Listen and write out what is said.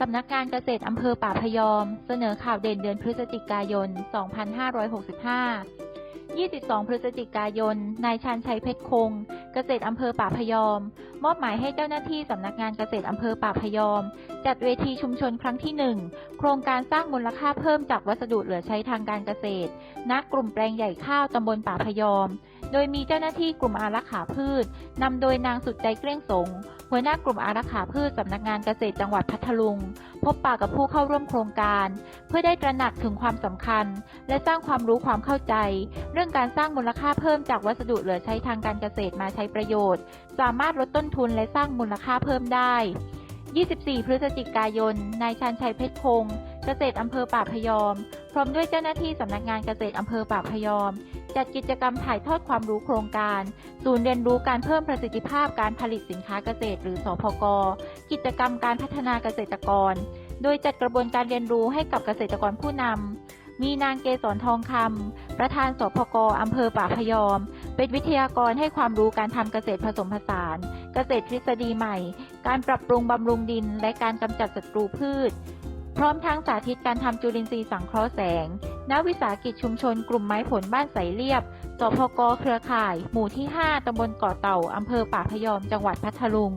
สำนักงานเกษตรอำเภอป่าพยอม เสนอข่าวเด่นเดือนพฤศจิกายน 2565 22 พฤศจิกายน นายชาญชัยเพชรคง เกษตรอำเภอป่าพยอม มอบหมายให้เจ้าหน้าที่สำนักงานเกษตรอำเภอป่าพยอม จัดเวทีชุมชนครั้งที่ 1 โครงการสร้างมูลค่าเพิ่มจากวัสดุเหลือใช้ทางการเกษตร ณ กลุ่มแปลงใหญ่ข้าวตำบลป่าพยอม โดยมีเจ้าหน้าที่กลุ่มอารักขาพืชนำโดยนางสุดใจเกลี้ยงสงหัวหน้ากลุ่มอารักขาพืชสำนักงานเกษตรจังหวัดพัทลุง พบปะกับผู้เข้าร่วมโครงการ เพื่อได้ตระหนักถึงความสำคัญ และสร้างความรู้ความเข้าใจ เรื่องการสร้างมูลค่าเพิ่มจากวัสดุเหลือใช้ทางการเกษตรมาใช้ประโยชน์ สามารถลดต้นทุนและสร้างมูลค่าเพิ่มได้ 24 พฤศจิกายน นายชาญชัยเพชรคงเกษตรอำเภอป่าพยอม พร้อมด้วยเจ้าหน้าที่สำนักงานเกษตรอำเภอป่าพยอม จัดกิจกรรมถ่ายทอดความรู้โครงการ ศูนย์เรียนรู้การเพิ่มประสิทธิภาพการผลิตสินค้าเกษตร หรือสพก กิจกรรมการพัฒนาเกษตรกร โดยจัดกระบวนการเรียนรู้ให้กับเกษตรกรผู้นำ มีนางเกษรทองคำประธานสพกอำเภอป่าพยอม เป็นวิทยากรให้ความรู้การทำเกษตรผสมผสาน เกษตรทฤษฎีใหม่ การปรับปรุงบำรุงดิน และการกำจัดศัตรูพืช พร้อมทั้งสาธิตการทำจุลินทรีย์สังเคราะห์แสง ณวิสาหกิจชุมชนกลุ่มไม้ผลบ้านใสเรียบสพกเครือข่าย หมู่ที่ 5ตำบลเกาะเต่า อำเภอป่าพยอม จังหวัดพัทลุง